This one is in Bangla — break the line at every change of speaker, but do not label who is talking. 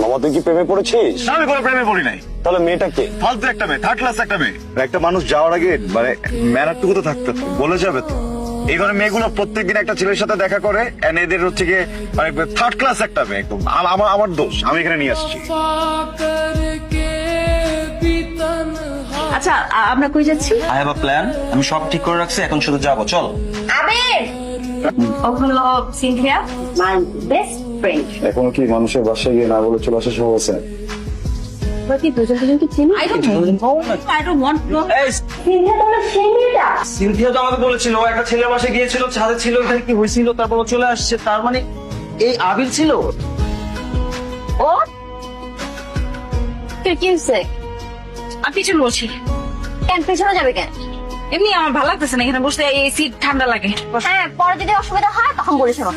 মামা তুই কি প্রেমে পড়েছিস?
না, আমি কোনো প্রেমে পড়ি নাই।
তাহলে মেয়েটা কে?
ফালতু একটা মেয়ে থার্ড ক্লাস একটা মেয়ে। একটা মানুষ যাওয়ার আগে মানে ম্যানারটুকু তো থাকতে হবে, বলে যাবে তো। এই ঘরে মেয়েগুলো প্রত্যেকদিন একটা ছেলের সাথে দেখা করে and এদের হচ্ছে গিয়ে মানে থার্ড ক্লাস একটা মেয়ে একদম। আম- আমার আমার দোষ আমি এখানে নিয়ে আসছি।
আচ্ছা আ- আমরা কই যাচ্ছি?
আই হ্যাভ আ প্ল্যান আমি সব ঠিক করে রাখছি এখন শুধু যাব চল।
আবির ও সিনথিয়া? মাই বেস্ট ফ্রেন্ড
এখন কি মানুষের বাসায় গিয়ে না বলে চলে আসা সহজ আছে?
কি দুজন দুজনকে চিনি? I don't know I don't want to Sinthia তোমরা সেই মেয়েটা।
সিনথিয়া তো আমাকে বলেছিল ও একটা ছেলের বাসায় গিয়েছিল ছাদে ছিল কি হয়েছিল তারপর ও চলে আসছে তার মানে এই আবির ছিল?
ও? কি হইছে আমি পিছনে বলছি। কেন পিছনে যাবে কেন? এমনি আমার ভালো লাগতেছে না, এখানে বসতে এই সিট ঠান্ডা লাগে।
হ্যাঁ পরে যদি অসুবিধা হয়, তখন বলেছিল